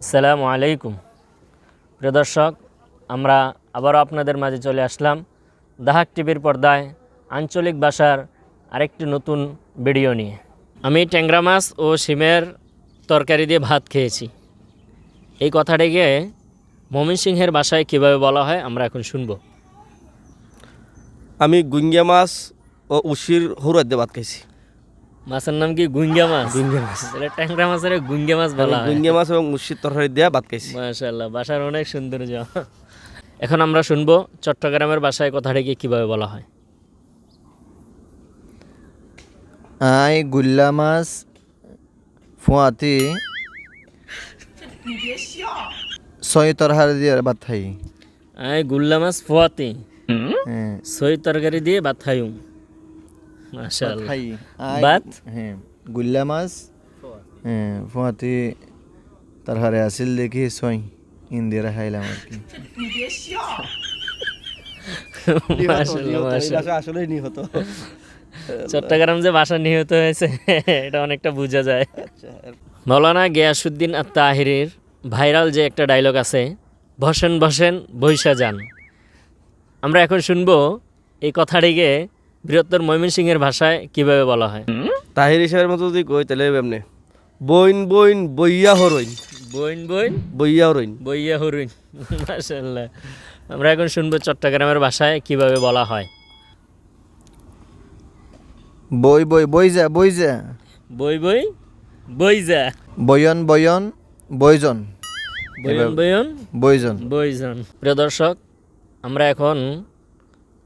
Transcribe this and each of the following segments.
আসসালামু আলাইকুম। প্রিয় দর্শক, আমরা আবারও আপনাদের মাঝে চলে আসলাম দাহাক টিভির পর্দায় আঞ্চলিক ভাষার আরেকটি নতুন ভিডিও নিয়ে। আমি ট্যাংরা মাছ ও শিমের তরকারি দিয়ে ভাত খেয়েছি। এই কথাটিকে ময়মনসিংহের ভাষায় কীভাবে বলা হয় আমরা এখন শুনব। আমি গুঙ্গিয়া মাছ ও উশির হুরাদ দিয়ে ভাত খাইছি মাছের নাম কি গুঙ্গা মাছ? গুঙ্গিয়া মাছ। তাহলে ট্যাংরা মাছের গুঙ্গা মাছ বলা হয়। গুঙ্গিয়া মাছ এবং উশির তরকারি দিয়ে ভাত খাইছি। মাশাল্লাহ বাসার অনেক সৌন্দর্য। এখন আমরা শুনব চট্টগ্রামের বাসায় কথাটাকে কীভাবে বলা হয়। আই গুল্লা মাছ ফুয়াতি ছয় তরহার দিয়ে ভাত খাই। আয় গুল্লা মাছ ফোয়াতে। হ্যাঁ। সই তরকারি দিয়ে ভাত খাইম। আই- হ্যাঁ গুল্লা মাছ? হ্যাঁ ফুয়াতি তরহারে আসিল দেখি ছয় ইন্দিরা খাইলাম আর কি। আসলে নিহত চট্টগ্রাম যে বাসা নিহত হয়েছে এটা অনেকটা বোঝা যায়। মৌলানা গিয়াসুদ্দিন আর তাহিরের ভাইরাল যে একটা ডায়লগ আছে বসেন বসেন বৈশা যান। আমরা এখন শুনব এই কথাটিকে বৃহত্তর ময়মনসিংহের ভাষায় কীভাবে বলা হয়? তাহির হিসাবের মতো যদি কই তাহলে এমনি। বইন বইন বইয়া হরইন। বইন বইন? বইয়া হরইন। বইয়া হরুন মাশাল্লাহ আমরা এখন শুনব চট্টগ্রামের ভাষায় কীভাবে বলা হয়। বই বই বই যা বই যা। বই বই? বই যা। বয়ন বয়ন বয়জন। বইন বয়ন? বয়জন। বইজন প্রিয় দর্শক আমরা এখন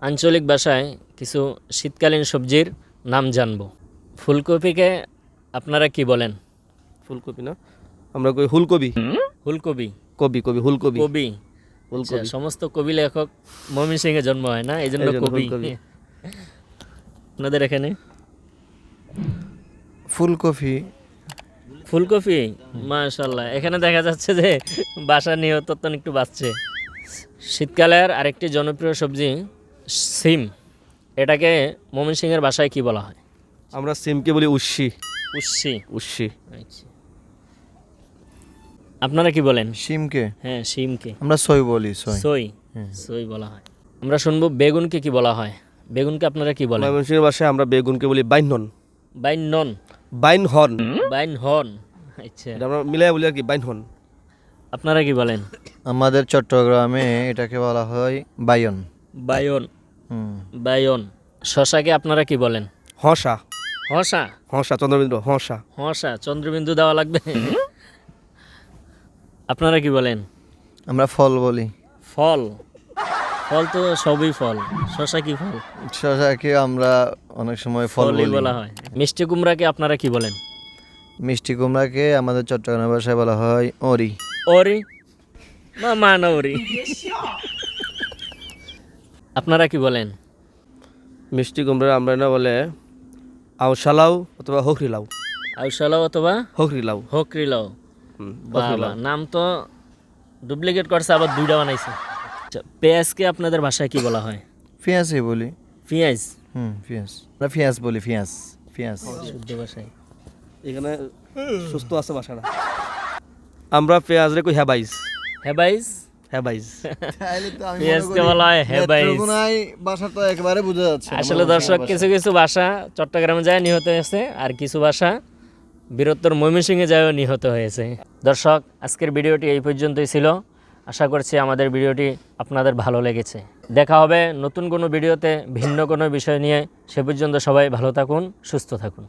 আঞ্চলিক ভাষায় কিছু শীতকালীন সবজির নাম জানব। ফুলকপিকে আপনারা কি বলেন? ফুলকপি না? আমরা কই হুলকবি ফুলকপি কবি কবি হুলকবি কবি। ফুলকপি আচ্ছা, সমস্ত কবি লেখক মমিন সিং এ জন্ম হয় না? এই জন্য কবি। আপনাদের এখানে? ফুলকপি। ফুলকপি? মাশাল্লাহ এখানে দেখা যাচ্ছে যে বাসা নিহতত্বন একটু বাড়ছে শীতকালের আরেকটি জনপ্রিয় সবজি সিম এটাকে মমিন সিংয়ের বাসায় কি বলা হয়? আমরা সিমকে বলি উশি উচ্ছি উশি আচ্ছা। আপনারা কি বলেন? সিমকে? হ্যাঁ সিমকে। আমরা সই বলি সই। সই। সই বলা হয়। আমরা শুনব বেগুনকে কি বলা হয়। বেগুনকে আপনারা কি বলেন? ময়মনসিংহের ভাষায় আমরা বেগুনকে বলি বাইনহন। বাইন নন বাইন হর্ন আচ্ছা। এটা আমরা মিলাই বলি আর কি বাইন হন আপনারা কি বলেন? আমাদের চট্টগ্রামে এটাকে বলা হয় বায়ন বায়ন বায়ন শশাকে আপনারা কি বলেন? হসা। হসা? হসা চন্দ্রবিন্দু হসা। হসা চন্দ্রবিন্দু দেওয়া লাগবে? আপনারা কি বলেন? আমরা ফল বলি। ফল? ফল তো সবই ফল। শশা কি ফল? শশাকে আমরা অনেক সময় ফল ফলই বলা। হয়। মিষ্টি কুমড়াকে আপনারা কি বলেন? মিষ্টি কুমড়াকে আমাদের চট্টগ্রাম ভাষায় বলা হয় অরি। ওরি মা মান ওরি আপনারা কি বলেন? মিষ্টি কুমড়া আমরা না বলে আউশালাও অথবা হকরি লাউ আউশালাও অথবা হকরি লাউ হকরিলাও। হুম, বাবা নাম তো ডুপ্লিকেট করছে আবার দুইটা বানাইছে। আচ্ছা, পেঁয়াজকে আপনাদের ভাষায় কি বলা হয়? পেঁয়াজই বলি। পেঁয়াজ হুম পেঁয়াজ আমরা পেঁয়াজ বলি পেঁয়াজ পেঁয়াজ শুদ্ধ ভাষায়। এখানে সুস্থ আছে বাসাটা আমরা পেঁয়াজ রে কই হ্যাবাইজ হ্যাবাইজ হয় হেবাইজ ভাষা তো একেবারে বোঝা যাচ্ছে আসলে দর্শক কিছু কিছু ভাষা চট্টগ্রামে যায় নিহত হয়েছে আর কিছু ভাষা বীরত্তর ময়মনসিংহে যায়ও নিহত হয়েছে। দর্শক আজকের ভিডিওটি এই পর্যন্তই ছিল। আশা করছি আমাদের ভিডিওটি আপনাদের ভালো লেগেছে। দেখা হবে নতুন কোনো ভিডিওতে ভিন্ন কোনো বিষয় নিয়ে। সে পর্যন্ত সবাই ভালো থাকুন সুস্থ থাকুন।